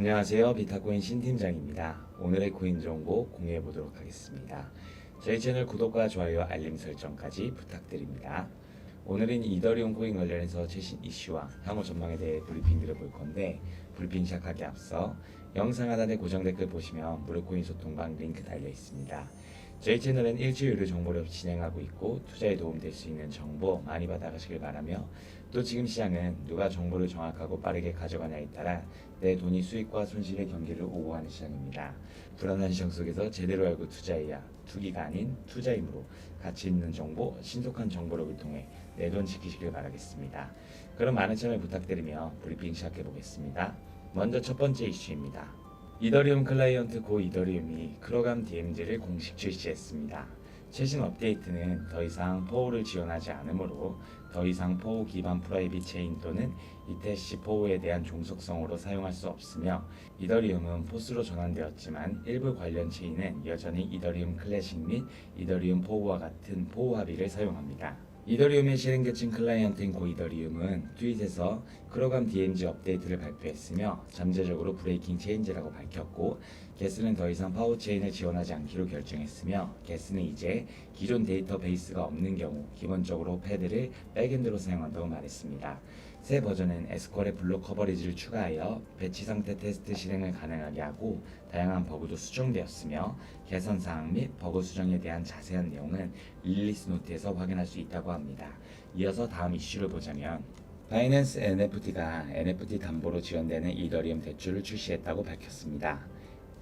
안녕하세요. 비타코인 신팀장입니다. 오늘의 코인 정보 공유해 보도록 하겠습니다. 저희 채널 구독과 좋아요, 알림 설정까지 부탁드립니다. 오늘은 이더리움 코인 관련해서 최신 이슈와 향후 전망에 대해 브리핑 드려볼 건데 브리핑 시작하기 앞서 영상 하단에 고정 댓글 보시면 무료 코인 소통방 링크 달려 있습니다. 저희 채널은 일주일 의료 정보를 진행하고 있고 투자에 도움될 수 있는 정보 많이 받아가시길 바라며 또 지금 시장은 누가 정보를 정확하고 빠르게 가져가냐에 따라 내 돈이 수익과 손실의 경계를 오고 가는 시장입니다. 불안한 시장 속에서 제대로 알고 투자해야 투기가 아닌 투자이므로 가치 있는 정보, 신속한 정보력을 통해 내 돈 지키시길 바라겠습니다. 그럼 많은 참여 부탁드리며 브리핑 시작해 보겠습니다. 먼저 첫 번째 이슈입니다. 이더리움 클라이언트 고 이더리움이 크로감 DMZ를 공식 출시했습니다. 최신 업데이트는 더 이상 포우를 지원하지 않으므로 더 이상 포우 기반 프라이빗 체인 또는 이테시 포우에 대한 종속성으로 사용할 수 없으며 이더리움은 포스로 전환되었지만 일부 관련 체인은 여전히 이더리움 클래식 및 이더리움 포우와 같은 포우 합의를 사용합니다. 이더리움의 실행 계층 클라이언트인 고 이더리움은 트윗에서 크로감 DMZ 업데이트를 발표했으며 잠재적으로 브레이킹 체인지라고 밝혔고 게스는 더 이상 파워 체인을 지원하지 않기로 결정했으며 게스는 이제 기존 데이터베이스가 없는 경우 기본적으로 패드를 백엔드로 사용한다고 말했습니다. 새 버전은 에스컬의 블록 커버리지를 추가하여 배치 상태 테스트 실행을 가능하게 하고 다양한 버그도 수정되었으며 개선 사항 및 버그 수정에 대한 자세한 내용은 릴리스 노트에서 확인할 수 있다고 합니다. 이어서 다음 이슈를 보자면 바이낸스 NFT가 NFT 담보로 지원되는 이더리움 대출을 출시했다고 밝혔습니다.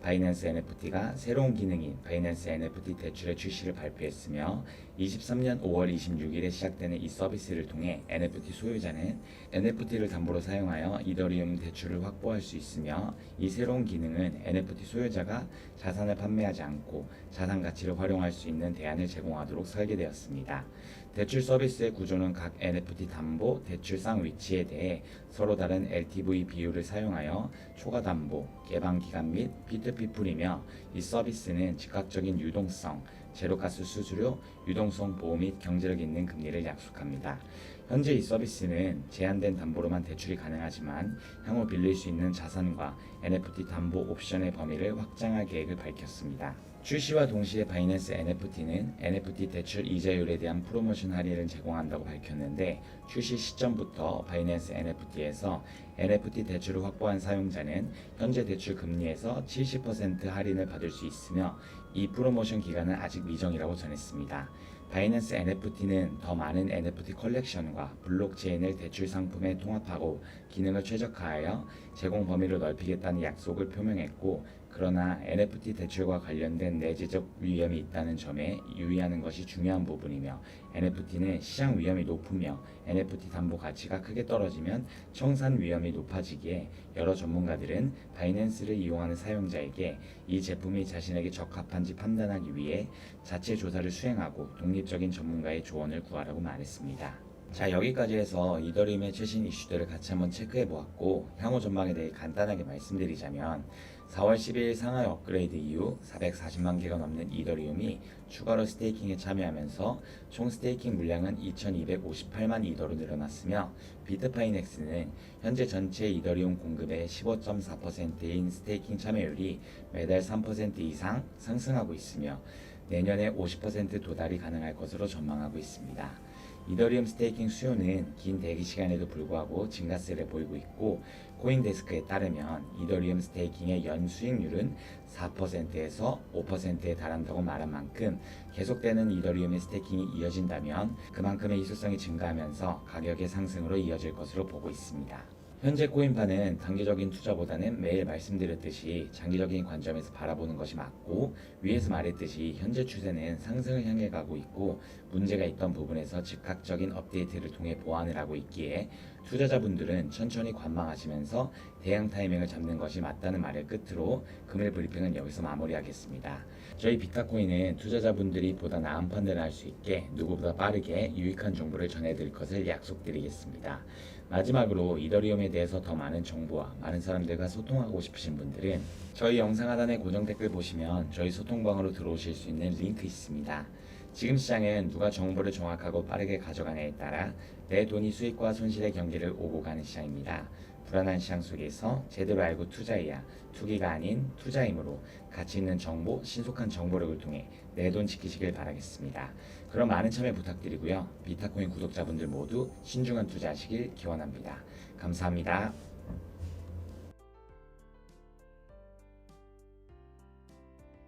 바이낸스 NFT가 새로운 기능인 바이낸스 NFT 대출의 출시를 발표했으며 23년 5월 26일에 시작되는 이 서비스를 통해 NFT 소유자는 NFT를 담보로 사용하여 이더리움 대출을 확보할 수 있으며 이 새로운 기능은 NFT 소유자가 자산을 판매하지 않고 자산 가치를 활용할 수 있는 대안을 제공하도록 설계되었습니다. 대출 서비스의 구조는 각 NFT 담보, 대출상 위치에 대해 서로 다른 LTV 비율을 사용하여 초과 담보, 개방 기간 및 P2P 풀이며 이 서비스는 즉각적인 유동성, 제로가스 수수료, 유동성 보호 및 경제력 있는 금리를 약속합니다. 현재 이 서비스는 제한된 담보로만 대출이 가능하지만 향후 빌릴 수 있는 자산과 NFT 담보 옵션의 범위를 확장할 계획을 밝혔습니다. 출시와 동시에 바이낸스 NFT는 NFT 대출 이자율에 대한 프로모션 할인을 제공한다고 밝혔는데 출시 시점부터 바이낸스 NFT에서 NFT 대출을 확보한 사용자는 현재 대출 금리에서 70% 할인을 받을 수 있으며 이 프로모션 기간은 아직 미정이라고 전했습니다. 바이낸스 NFT는 더 많은 NFT 컬렉션과 블록체인을 대출 상품에 통합하고 기능을 최적화하여 제공 범위를 넓히겠다는 약속을 표명했고 그러나 NFT 대출과 관련된 내재적 위험이 있다는 점에 유의하는 것이 중요한 부분이며 NFT는 시장 위험이 높으며 NFT 담보 가치가 크게 떨어지면 청산 위험이 높아지기에 여러 전문가들은 바이낸스를 이용하는 사용자에게 이 제품이 자신에게 적합한지 판단하기 위해 자체 조사를 수행하고 독립적인 전문가의 조언을 구하라고 말했습니다. 자 여기까지 해서 이더리움의 최신 이슈들을 같이 한번 체크해 보았고 향후 전망에 대해 간단하게 말씀드리자면 4월 12일 상하이 업그레이드 이후 440만 개가 넘는 이더리움이 추가로 스테이킹에 참여하면서 총 스테이킹 물량은 2258만 이더로 늘어났으며 비트파이넥스는 현재 전체 이더리움 공급의 15.4%인 스테이킹 참여율이 매달 3% 이상 상승하고 있으며 내년에 50% 도달이 가능할 것으로 전망하고 있습니다. 이더리움 스테이킹 수요는 긴 대기 시간에도 불구하고 증가세를 보이고 있고 코인데스크에 따르면 이더리움 스테이킹의 연 수익률은 4%에서 5%에 달한다고 말한 만큼 계속되는 이더리움의 스테이킹이 이어진다면 그만큼의 희소성이 증가하면서 가격의 상승으로 이어질 것으로 보고 있습니다. 현재 코인파는 단기적인 투자보다는 매일 말씀드렸듯이 장기적인 관점에서 바라보는 것이 맞고 위에서 말했듯이 현재 추세는 상승을 향해 가고 있고 문제가 있던 부분에서 즉각적인 업데이트를 통해 보완을 하고 있기에 투자자분들은 천천히 관망하시면서 대응 타이밍을 잡는 것이 맞다는 말을 끝으로 금일 브리핑은 여기서 마무리하겠습니다. 저희 비타코인은 투자자분들이 보다 나은 판단을 할 수 있게 누구보다 빠르게 유익한 정보를 전해드릴 것을 약속드리겠습니다. 마지막으로 이더리움에 대해서 더 많은 정보와 많은 사람들과 소통하고 싶으신 분들은 저희 영상 하단에 고정 댓글 보시면 저희 소통방으로 들어오실 수 있는 링크 있습니다. 지금 시장은 누가 정보를 정확하고 빠르게 가져가냐에 따라 내 돈이 수익과 손실의 경계를 오고 가는 시장입니다. 불안한 시장 속에서 제대로 알고 투자해야 투기가 아닌 투자이므로 가치 있는 정보, 신속한 정보력을 통해 내 돈 지키시길 바라겠습니다. 그럼 많은 참여 부탁드리고요. 비타코인 구독자분들 모두 신중한 투자하시길 기원합니다. 감사합니다.